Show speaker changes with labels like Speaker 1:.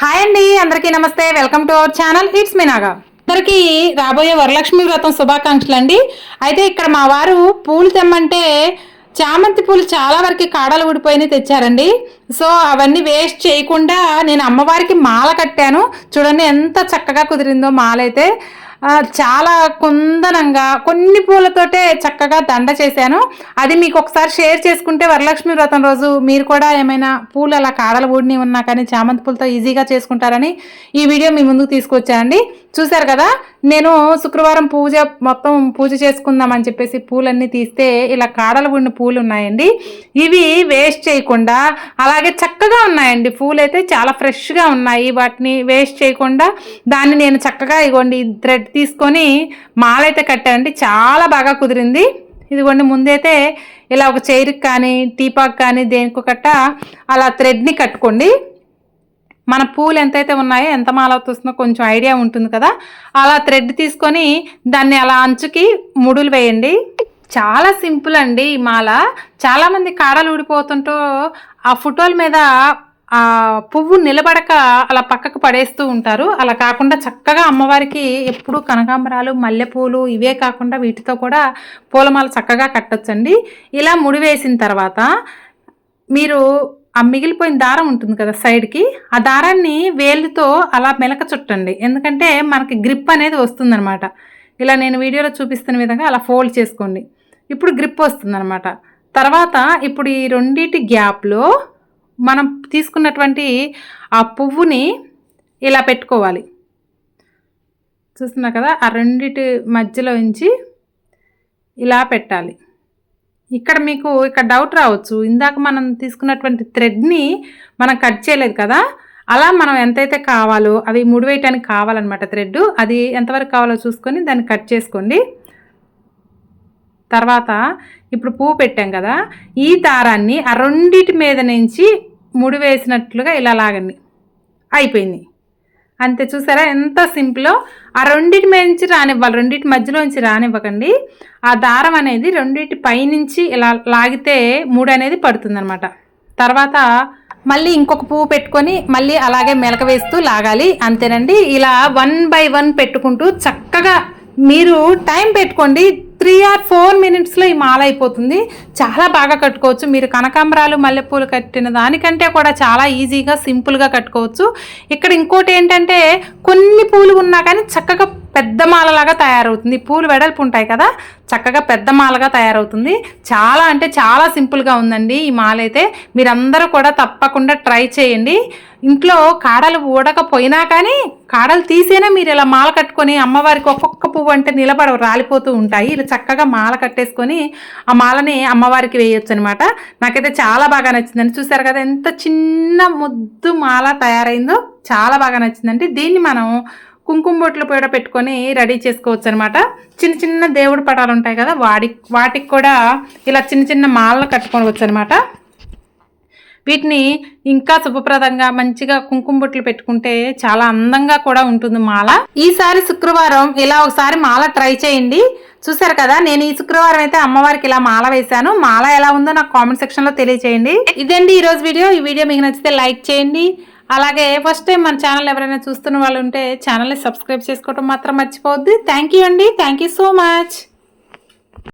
Speaker 1: Hi అండి అందరికీ నమస్తే. Welcome to our channel. It's మీనాగా అందరికీ రాబోయే వరలక్ష్మి వ్రతం శుభాకాంక్షలు అండి. అయితే ఇక్కడ మా వారు పూలు తెమ్మంటే చామంతి పూలు చాలా వరకు కాడలు ఊడిపోయినాయి తెచ్చారండి. సో అవన్నీ వేస్ట్ చేయకుండా నేను అమ్మవారికి మాల కట్టాను. చూడండి ఎంత చక్కగా కుదిరిందో మాల అయితే చాలా కుందనంగా కొన్ని పూలతోటే చక్కగా దండ చేశాను. అది మీకు ఒకసారి షేర్ చేసుకుంటే వరలక్ష్మి వ్రతం రోజు మీరు కూడా ఏమైనా పూలు అలా కాడలు ఊడిని ఉన్నా కానీ చామంతి పూలతో ఈజీగా చేసుకుంటారని ఈ వీడియో మీ ముందుకు తీసుకొచ్చానండి. చూశారు కదా నేను శుక్రవారం పూజ మొత్తం పూజ చేసుకుందామని చెప్పేసి పూలన్నీ తీస్తే ఇలా కాడలు ఊడిన పూలు ఉన్నాయండి. ఇవి వేస్ట్ చేయకుండా అలాగే చక్కగా ఉన్నాయండి. పూలు అయితే చాలా ఫ్రెష్గా ఉన్నాయి. వాటిని వేస్ట్ చేయకుండా దాన్ని నేను చక్కగా ఇగోండి థ్రెడ్ తీసుకొని మాలైతే కట్టానండి చాలా బాగా కుదిరింది. ఇదిగోండి ముందైతే ఇలా ఒక చైర్కి కానీ టీపాక్ కానీ దేనికో కట్ట అలా థ్రెడ్ని కట్టుకోండి. మన పూలు ఎంతైతే ఉన్నాయో ఎంత మాల వస్తుందో కొంచెం ఐడియా ఉంటుంది కదా. అలా థ్రెడ్ తీసుకొని దాన్ని అలా అంచుకి ముడులు వేయండి. చాలా సింపుల్ అండి ఈ మాల. చాలామంది కాడలు ఊడిపోతుంటూ ఆ ఫోటోల మీద ఆ పువ్వు నిలబడక అలా పక్కకు పడేస్తూ ఉంటారు. అలా కాకుండా చక్కగా అమ్మవారికి ఎప్పుడు కనకాంబరాలు మల్లెపూలు ఇవే కాకుండా వీటితో కూడా పూలమాల చక్కగా కట్టొచ్చండి. ఇలా ముడి వేసిన తర్వాత మీరు ఆ మిగిలిపోయిన దారం ఉంటుంది కదా సైడ్కి ఆ దారాన్ని వేలుతో అలా మెలక చుట్టండి. ఎందుకంటే మనకి గ్రిప్ అనేది వస్తుందన్నమాట. ఇలా నేను వీడియోలో చూపిస్తున్న విధంగా అలా ఫోల్డ్ చేసుకోండి. ఇప్పుడు గ్రిప్ వస్తుందన్నమాట. తర్వాత ఇప్పుడు ఈ రెండింటి గ్యాప్లో మనం తీసుకున్నటువంటి ఆ పువ్వుని ఇలా పెట్టుకోవాలి. చూస్తున్నా కదా? ఆ రెండిటి మధ్యలో ఉంచి ఇలా పెట్టాలి. ఇక్కడ మీకు ఇక్కడ డౌట్ రావచ్చు. ఇందాక మనం తీసుకున్నటువంటి థ్రెడ్ని మనం కట్ చేయలేదు కదా? అలా మనం ఎంతైతే కావాలో అవి ముడివేయటానికి కావాలన్నమాట థ్రెడ్ అది ఎంతవరకు కావాలో చూసుకొని దాన్ని కట్ చేసుకోండి. తర్వాత ఇప్పుడు పువ్వు పెట్టాం కదా? ఈ దారాన్ని ఆ రెండిటి మీద నుంచి ముడి వేసినట్లుగా ఇలా లాగండి. అయిపోయింది. అంతే చూసారా? ఎంత సింపులో. ఆ రెండింటి మీద నుంచి రానివ్వాలి. రెండింటి మధ్యలో నుంచి రానివ్వకండి. ఆ దారం అనేది రెండింటి పైనుంచి ఇలా లాగితే మూడు అనేది పడుతుందనమాట తర్వాత మళ్ళీ ఇంకొక పువ్వు పెట్టుకొని మళ్ళీ అలాగే మెలక వేస్తూ లాగాలి. అంతేనండి. ఇలా వన్ బై వన్ పెట్టుకుంటూ చక్కగా మీరు టైం పెట్టుకోండి. త్రీ ఆర్ ఫోర్ మినిట్స్లో ఈ మాల అయిపోతుంది. చాలా బాగా కట్టుకోవచ్చు. మీరు కనకాంబరాలు మల్లెపూలు కట్టిన దానికంటే కూడా చాలా ఈజీగా సింపుల్గా కట్టుకోవచ్చు. ఇక్కడ ఇంకోటి ఏంటంటే కొన్ని పూలు ఉన్నా కానీ చక్కగా పెద్ద మాలలాగా తయారవుతుంది. పూలు వెడల్పు ఉంటాయి కదా చక్కగా పెద్ద మాలగా తయారవుతుంది. చాలా అంటే చాలా సింపుల్గా ఉందండి ఈ మాల అయితే మీరందరూ కూడా తప్పకుండా ట్రై చేయండి. ఇంట్లో కాడలు ఊడకపోయినా కానీ కాడలు తీసేనే మీరు ఇలా మాల కట్టుకొని అమ్మవారికి ఒక్కొక్క పువ్వు అంటే నిలబడ రాలిపోతూ ఉంటాయి. ఇలా చక్కగా మాల కట్టేసుకొని ఆ మాలని అమ్మవారికి వేయొచ్చు అనమాట నాకైతే చాలా బాగా నచ్చిందండి. చూసారు కదా ఎంత చిన్న ముద్దు మాల తయారైందో చాలా బాగా నచ్చిందండి. దీన్ని మనం కుంకుమ బొట్లు కూడా పెట్టుకొని రెడీ చేసుకోవచ్చు అనమాట చిన్న చిన్న దేవుడు పటాలు ఉంటాయి కదా వాడి వాటికి కూడా ఇలా చిన్న చిన్న మాలలు కట్టుకోవచ్చు అనమాట వీటిని ఇంకా శుభప్రదంగా మంచిగా కుంకుమ బొట్లు పెట్టుకుంటే చాలా అందంగా కూడా ఉంటుంది మాల. ఈసారి శుక్రవారం ఇలా ఒకసారి మాల ట్రై చేయండి. చూసారు కదా నేను ఈ శుక్రవారం అయితే అమ్మవారికి ఇలా మాల వేశాను. మాల ఎలా ఉందో నాకు కామెంట్ సెక్షన్లో తెలియచేయండి. ఇదండి ఈ రోజు వీడియో. ఈ వీడియో మీకు నచ్చితే లైక్ చేయండి. అలాగే ఫస్ట్ టైం మన ఛానల్ ఎవరైనా చూస్తున్న వాళ్ళు ఉంటే ఛానల్ని సబ్స్క్రైబ్ చేసుకోవడం మాత్రం మర్చిపోవద్దు. థ్యాంక్ యూ అండి. Thank you so much